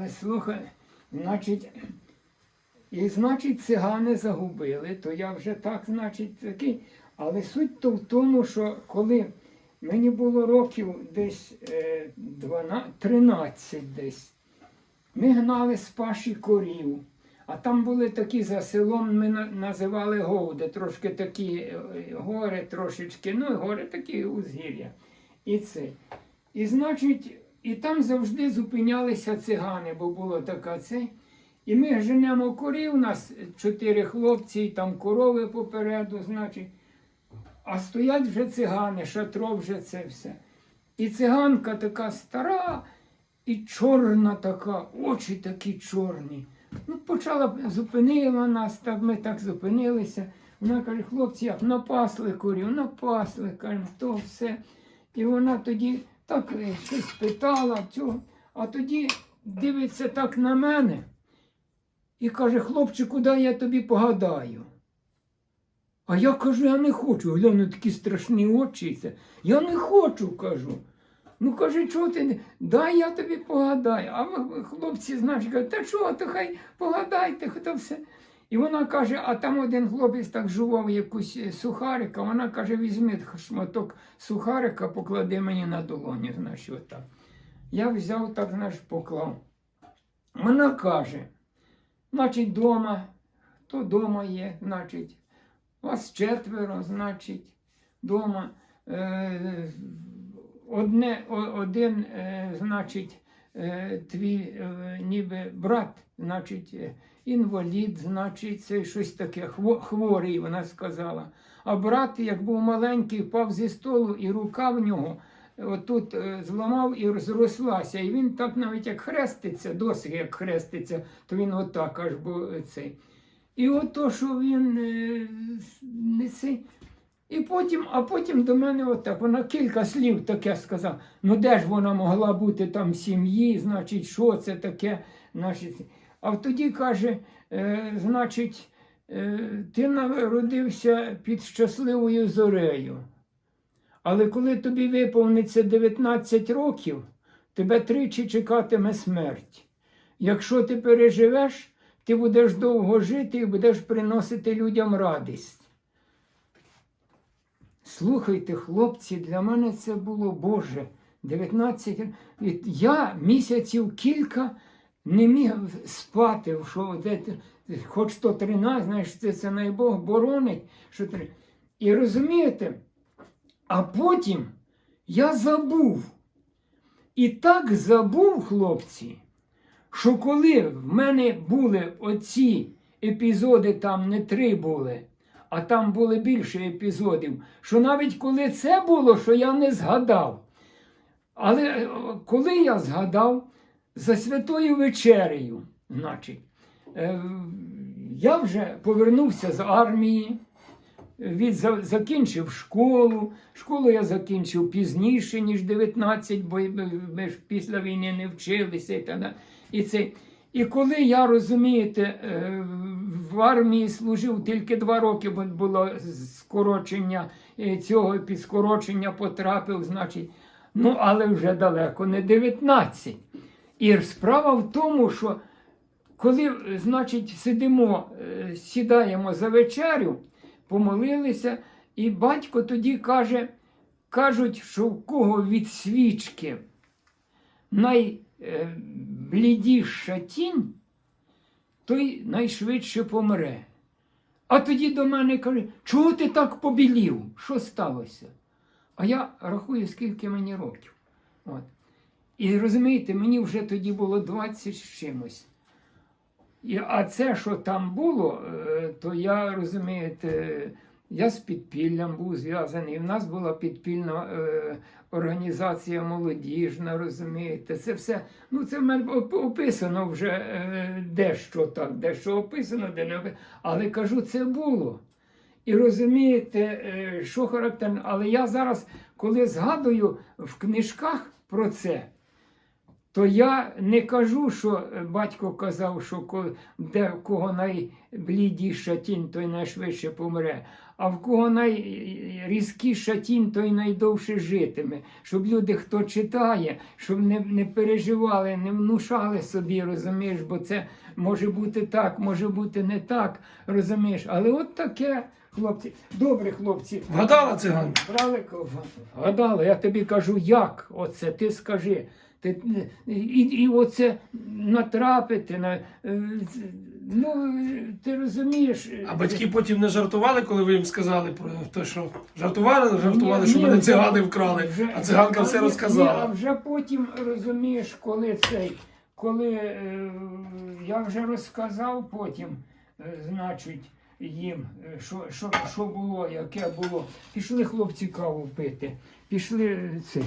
Але слухай, значить, і значить, цигани загубили, то я вже так, значить, такий. Але суть то в тому, що коли мені було років десь е, 12, 13 десь, ми гнали з паші корів. А там були такі за селом, ми називали говди, трошки такі е, гори, трошечки, ну, гори такі узгір'я. І це. І значить, і там завжди зупинялися цигани, бо було така це. І ми женемо корів, у нас чотири хлопці, і там корови попереду, значить. А стоять вже цигани, шатро вже це все. І циганка така стара і чорна така, очі такі чорні. Ну, почала, зупинила нас, так ми так зупинилися. Вона каже, хлопці, як напасли корів, напасли, каже, то все. І вона тоді так е, щось питала, цього, а тоді дивиться так на мене і каже, хлопчику, дай я тобі погадаю. А я кажу, я не хочу. Гляну такі страшні очі. Це. Я не хочу, кажу. Ну каже, чого ти? Дай я тобі погадаю. А ви, хлопці, значить, кажуть, та чого, то хай погадайте, хто все. І вона каже, а там один хлопець так жував якусь е, сухарика. Вона каже, візьми шматок сухарика, поклади мені на долоню, знаєш, отак. Я взяв так, знаєш, поклав. Вона каже, значить, дома, то дома є, значить, вас четверо, значить, дома. Е, одне, один, е, значить, твій е, ніби брат, значить, е, інвалід, значить, це щось таке, хворий, вона сказала. А брат, як був маленький, впав зі столу, і рука в нього отут е, зламав і зрослася. І він так навіть як хреститься, досить як хреститься, то він отак аж бо цей. І ото, що він е, не цей. І потім, а потім до мене отак. Вона кілька слів таке сказала. Ну де ж вона могла бути там в сім'ї, значить, що це таке? Значить. А тоді каже, е, значить, е, ти народився під щасливою зорею. Але коли тобі виповниться 19 років, тебе тричі чекатиме смерть. Якщо ти переживеш, ти будеш довго жити і будеш приносити людям радість. Слухайте, хлопці, для мене це було Боже. 19 Я місяців кілька не міг спати, що де, хоч то 13, знаєш, це, це найбог боронить. Що. І розумієте, а потім я забув. І так забув, хлопці, що коли в мене були оці епізоди, там не три були, а там були більше епізодів, що навіть коли це було, що я не згадав. Але е, коли я згадав за святою вечерею, значить, е, я вже повернувся з армії, від, закінчив школу. Школу я закінчив пізніше, ніж 19, бо ми ми ж після війни не вчилися. І, та, і, це. І коли я, розумієте, е, в армії служив тільки два роки, бо було скорочення е, цього під скорочення потрапив, значить, ну але вже далеко не 19. І справа в тому, що коли, значить, сидимо, е, сідаємо за вечерю, помолилися, і батько тоді каже, кажуть, що в кого від свічки найблідіша тінь, той найшвидше помре. А тоді до мене каже, чого ти так побілів? Що сталося? А я рахую, скільки мені років. От. І розумієте, мені вже тоді було 20 з чимось. І, а це, що там було, е, то я розумієте, я з підпіллям був зв'язаний. У нас була підпільна е, організація молодіжна, розумієте, це все. Ну, це в мене описано вже е, дещо так, дещо описано, де не описано. Але кажу, це було. І розумієте, е, що характерно. Але я зараз, коли згадую в книжках про це, то я не кажу, що е, батько казав, що де в кого найблідіша тінь, той найшвидше помре. а в кого найрізкіша тінь, той найдовше житиме. Щоб люди, хто читає, щоб не, не переживали, не внушали собі, розумієш, бо це може бути так, може бути не так, розумієш. Але от таке, хлопці, добре, хлопці. Вгадала циганка? Брали. Гадали, я тобі кажу, як оце, ти скажи. Ти, і, і оце натрапити на. е, Ну, е, ти розумієш. е, А батьки потім не жартували, коли ви їм сказали про те, що жартували, жартували, Ні, що ні, мене цигани вкрали, вже- а циганка все ні, Ні, а вже потім розумієш, коли цей, коли е, я вже розказав потім, е, значить, їм, е, що, що, що було, яке було. Пішли хлопці каву пити. Пішли е, цей.